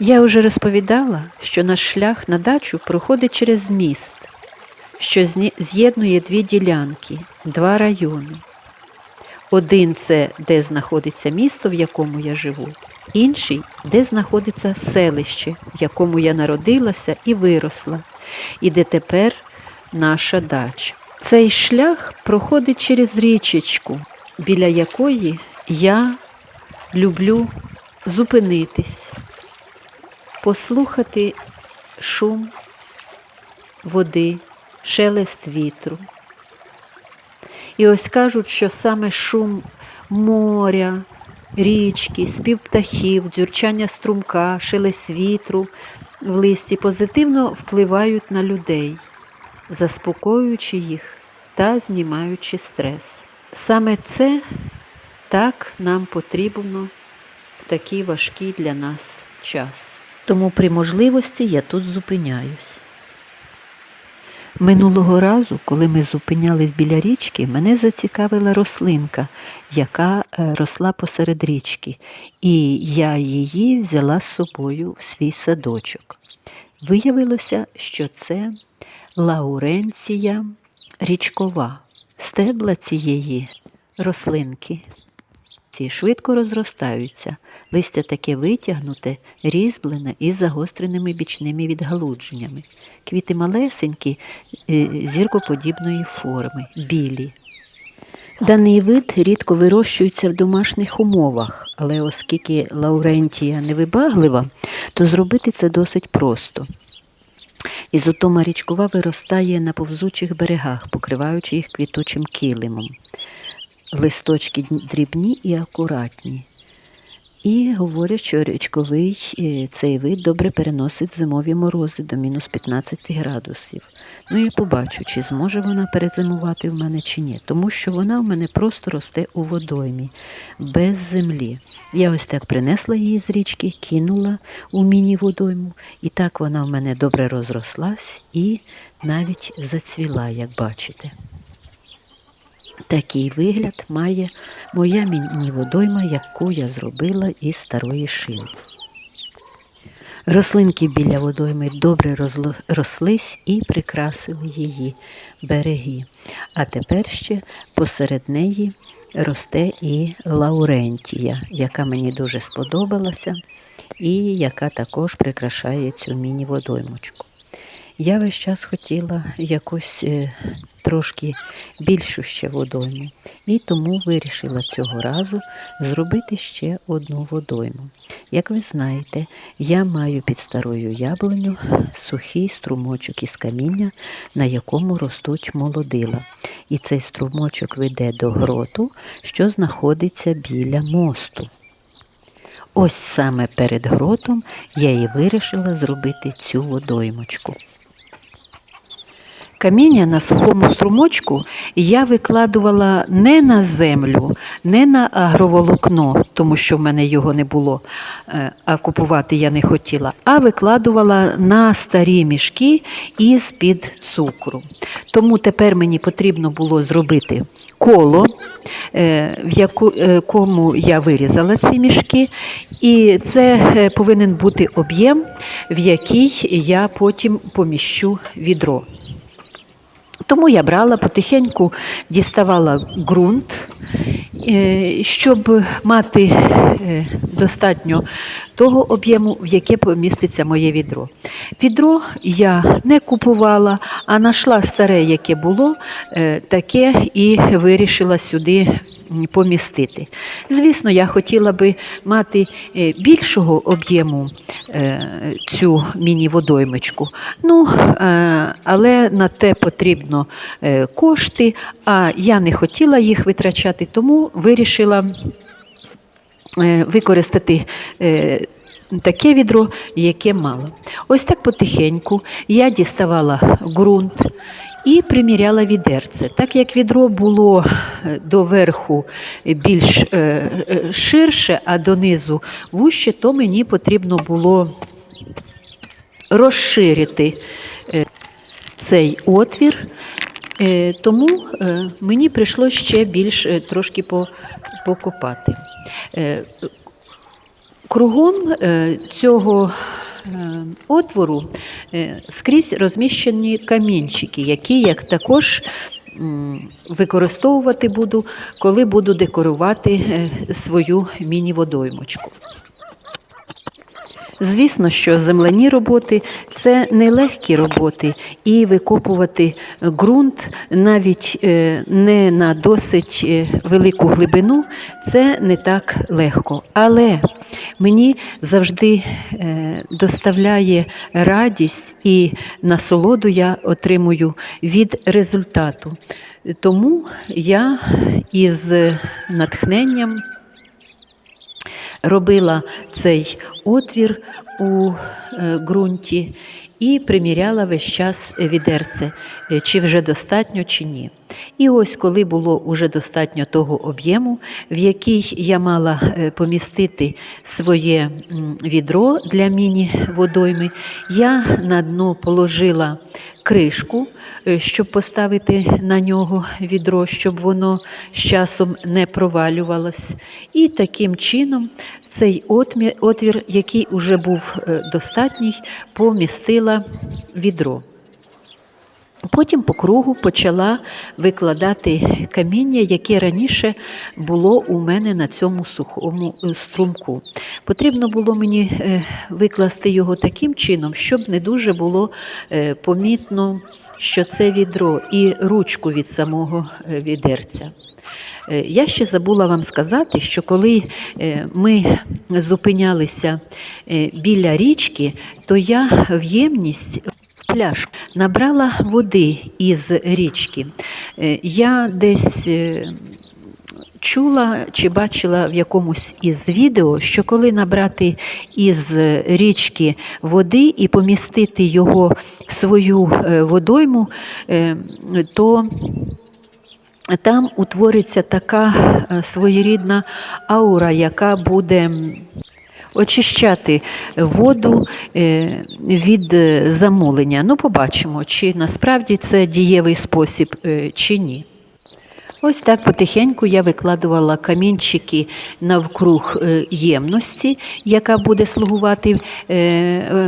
Я вже розповідала, що наш шлях на дачу проходить через міст, що з'єднує дві ділянки, два райони. Один це де знаходиться місто, в якому я живу, інший де знаходиться селище, в якому я народилася і виросла, і де тепер наша дача. Цей шлях проходить через річечку, біля якої я люблю зупинитись, послухати шум води, шелест вітру. І ось кажуть, що саме шум моря, річки, спів птахів, дзюрчання струмка, шелест вітру в листі позитивно впливають на людей, заспокоюючи їх та знімаючи стрес. Саме це так нам потрібно в такий важкий для нас час. Тому при можливості я тут зупиняюсь. Минулого разу, коли ми зупинялись біля річки, мене зацікавила рослинка, яка е, росла посеред річки, і я її взяла з собою в свій садочок. Виявилося, що це лауренція річкова. Стебла цієї рослинки ці швидко розростаються, листя таке витягнуте, різьблене із загостреними бічними відгалудженнями. Квіти малесенькі, е, зіркоподібної форми, білі. Даний вид рідко вирощується в домашніх умовах, але оскільки лаурентія невибаглива, то зробити це досить просто. Ізотома річкова виростає на повзучих берегах, покриваючи їх квітучим килимом листочки дрібні і акуратні. І говорять, що річковий е, цей вид добре переносить зимові морози до мінус 15 градусів. Ну я побачу, чи зможе вона перезимувати в мене чи ні, тому що вона в мене просто росте у водоймі, без землі. Я ось так принесла її з річки, кинула у міні-водойму, і так вона в мене добре розрослась і навіть зацвіла, як бачите. Такий вигляд має моя міні-водойма, яку я зробила із старої шини. Рослинки біля водойми добре рослись і прикрасили її береги. А тепер ще посеред неї росте і лаурентія, яка мені дуже сподобалася, і яка також прикрашає цю міні-водоймочку. Я весь час хотіла якусь е, трошки більшу ще водойму, і тому вирішила цього разу зробити ще одну водойму. Як ви знаєте, я маю під старою яблуню сухий струмочок із каміння, на якому ростуть молодила. І цей струмочок веде до гроту, що знаходиться біля мосту. Ось саме перед гротом я і вирішила зробити цю водоймочку. Каміння на сухому струмочку я викладувала не на землю, не на агроволокно, тому що в мене його не було, е, а купувати я не хотіла, а викладувала на старі мішки із-під цукру. Тому тепер мені потрібно було зробити коло, е, в яку- е, якому я вирізала ці мішки, і це повинен бути об'єм, в який я потім поміщу відро. Тому я брала потихеньку діставала ґрунт, е, щоб мати е, достатньо того об'єму, в яке поміститься моє відро. Відро я не купувала, а знайшла старе, яке було, е, таке і вирішила сюди помістити. Звісно, я хотіла би мати е, більшого об'єму е, цю міні-водоймочку. Ну, е, але на те потрібно кошти, а я не хотіла їх витрачати, тому вирішила використати. Таке відро, яке мало. Ось так потихеньку я діставала ґрунт і приміряла відерце. Так як відро було е, доверху більш е, е, ширше, а донизу вуще, то мені потрібно було розширити е, цей отвір. Е, Тому е, мені прийшлося ще більш е, трошки покопати. Е, Кругом е, цього е, отвору е, скрізь розміщені камінчики, які я також використовувати буду, коли буду декорувати е, свою міні-водоймочку. Звісно, що земляні роботи це нелегкі роботи, і викопувати ґрунт навіть е, не на досить е, велику глибину, це не так легко. Але мені завжди е, доставляє радість і насолоду я отримую від результату. Тому я із натхненням робила цей отвір у е, ґрунті і приміряла весь час відерце, е, чи вже достатньо, чи ні. І ось коли було уже достатньо того об'єму, в який я мала е, помістити своє відро для міні-водойми, я на дно положила кришку, е, щоб поставити на нього відро, щоб воно з часом не провалювалось. І таким чином в цей отвір, який вже був е, достатній, помістила відро. Потім по кругу почала викладати каміння, яке раніше було у мене на цьому сухому е, струмку. Потрібно було мені е, викласти його таким чином, щоб не дуже було е, помітно, що це відро, і ручку від самого відерця. Я ще забула вам сказати, що коли ми зупинялися біля річки, то я в ємність в пляшку набрала води із річки. Е, Я десь е, чула чи бачила в якомусь із відео, що коли набрати із річки води і помістити його в свою е, водойму, то там утвориться така своєрідна аура, яка буде очищати воду е, від е, замулення. Ну, побачимо, чи насправді це дієвий спосіб, е, чи ні. Ось так потихеньку я викладувала камінчики навкруг ємності, яка буде слугувати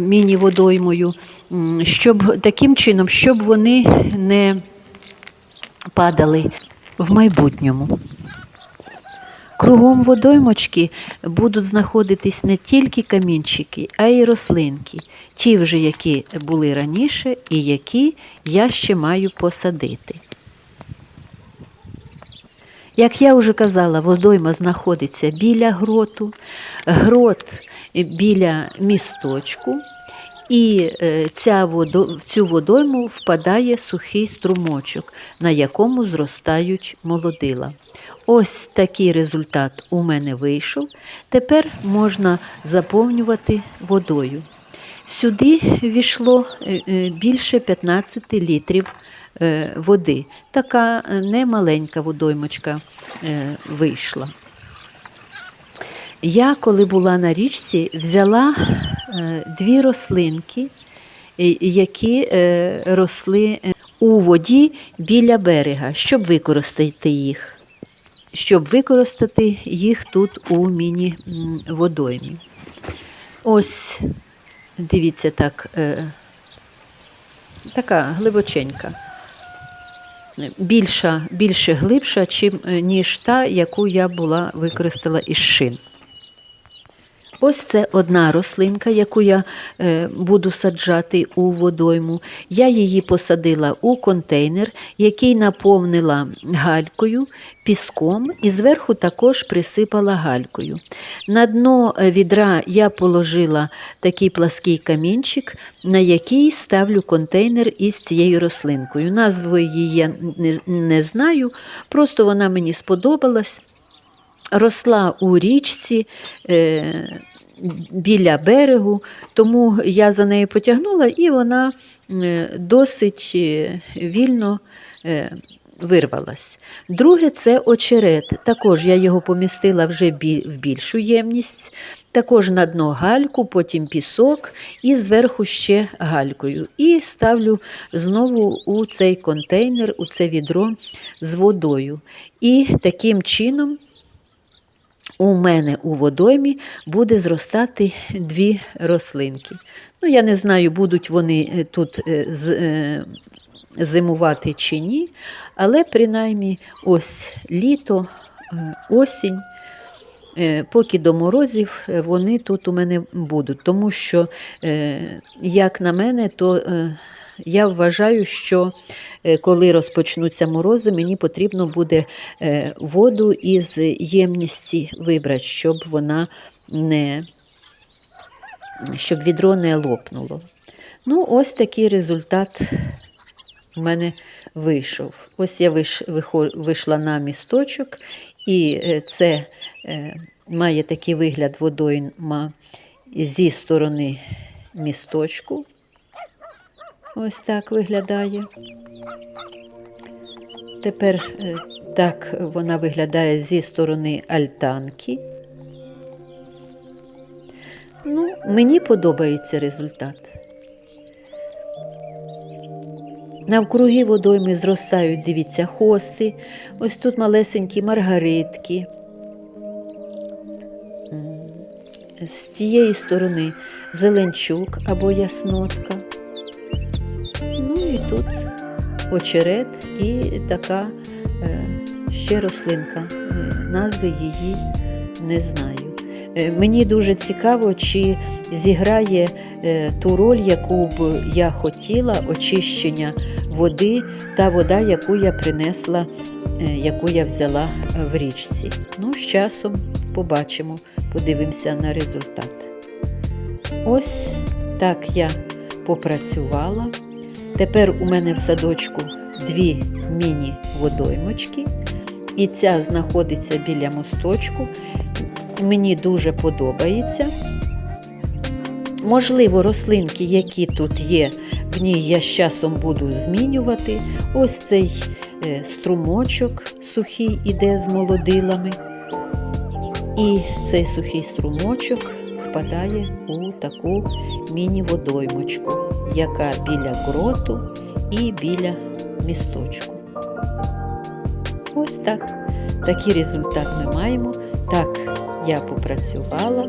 міні-водоймою, щоб таким чином, щоб вони не падали в майбутньому. Кругом водоймочки будуть знаходитись не тільки камінчики, а й рослинки, ті вже, які були раніше і які я ще маю посадити. Як я вже казала, водойма знаходиться біля гроту, грот біля місточку, і е, ця водо, в цю водойму впадає сухий струмочок, на якому зростають молодила. Ось такий результат у мене вийшов. Тепер можна заповнювати водою. Сюди війшло е, е, більше 15 літрів е, води. Така немаленька водоймочка вийшла. Я, коли була на річці, взяла дві рослинки, які росли у воді біля берега, щоб використати їх. Щоб використати їх тут у міні-водоймі. Ось, дивіться так, е, така глибоченька. Більша, більше глибша, чим, е, ніж та, яку я була використала із шин. Ось це одна рослинка, яку я е, буду саджати у водойму. Я її посадила у контейнер, який наповнила галькою, піском і зверху також присипала галькою. На дно е, відра я положила такий плаский камінчик, на який ставлю контейнер із цією рослинкою. Назви її я не, не знаю, просто вона мені сподобалась. Росла у річці. Біля берегу, тому я за нею потягнула, і вона е, досить е, вільно е, вирвалась. Друге це очерет. Також я його помістила вже в більшу ємність, також на дно гальку, потім пісок і зверху ще галькою. І ставлю знову у цей контейнер, у це відро з водою. І таким чином у мене у водоймі буде зростати дві рослинки. Ну, я не знаю, будуть вони е, тут е, е, зимувати чи ні, але принаймні ось літо, осінь. Поки до морозів вони тут у мене будуть, тому що, як на мене, то я вважаю, що е, коли розпочнуться морози, мені потрібно буде е, воду із ємності вибрати, щоб вона не щоб відро не лопнуло. Ну, ось такий результат у мене вийшов. Ось я вийшла на місточок, і е, це має такий вигляд водойма зі сторони місточку. Ось так виглядає. Тепер е, так вона виглядає зі сторони альтанки. Ну, мені подобається результат. Навкруги водойми зростають, дивіться, хости. Ось тут малесенькі маргаритки. З тієї сторони зеленчук або яснотка. Очерет і така е, ще рослинка. Е, Назви її не знаю. Е, Мені дуже цікаво, чи зіграє ту роль, яку б я хотіла, очищення води та вода, яку я принесла, яку я взяла в річці. Ну, з часом побачимо, подивимося на результат. Ось так я попрацювала. Тепер у мене в садочку дві міні-водоймочки, і ця знаходиться біля мосточку. Мені дуже подобається. Можливо, рослинки, які тут є, в ній я з часом буду змінювати. Ось цей е, струмочок сухий іде з молодилами. І цей сухий струмочок впадає у таку міні-водоймочку, яка біля гроту і біля місточку. Ось так. Такий результат ми маємо. Так я попрацювала,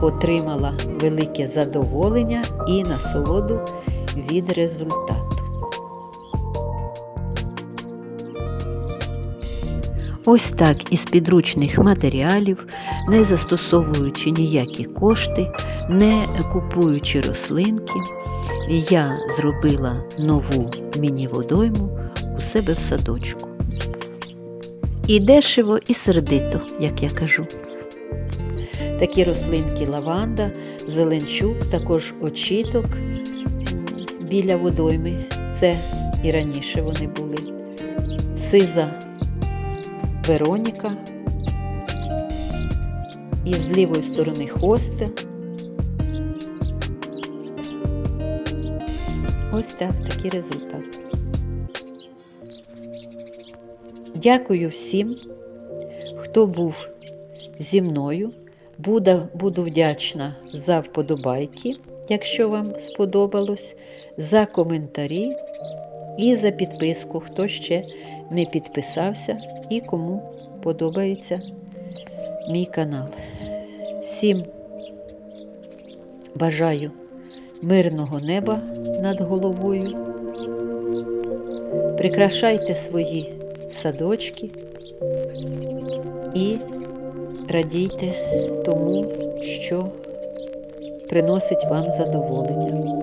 отримала велике задоволення і насолоду від результату. Ось так із підручних матеріалів, не застосовуючи ніякі кошти, не купуючи рослинки, я зробила нову міні-водойму у себе в садочку. І дешево, і сердито, як я кажу. Такі рослинки лаванда, зеленчук, також очіток біля водойми. Це і раніше вони були. Сиза Вероніка. І з лівої сторони хостя. Ось так такий результат. Дякую всім, хто був зі мною. Буду, буду вдячна за вподобайки, якщо вам сподобалось, за коментарі і за підписку, хто ще не підписався і кому подобається мій канал. Всім бажаю мирного неба над головою. Прикрашайте свої садочки і радійте тому, що приносить вам задоволення.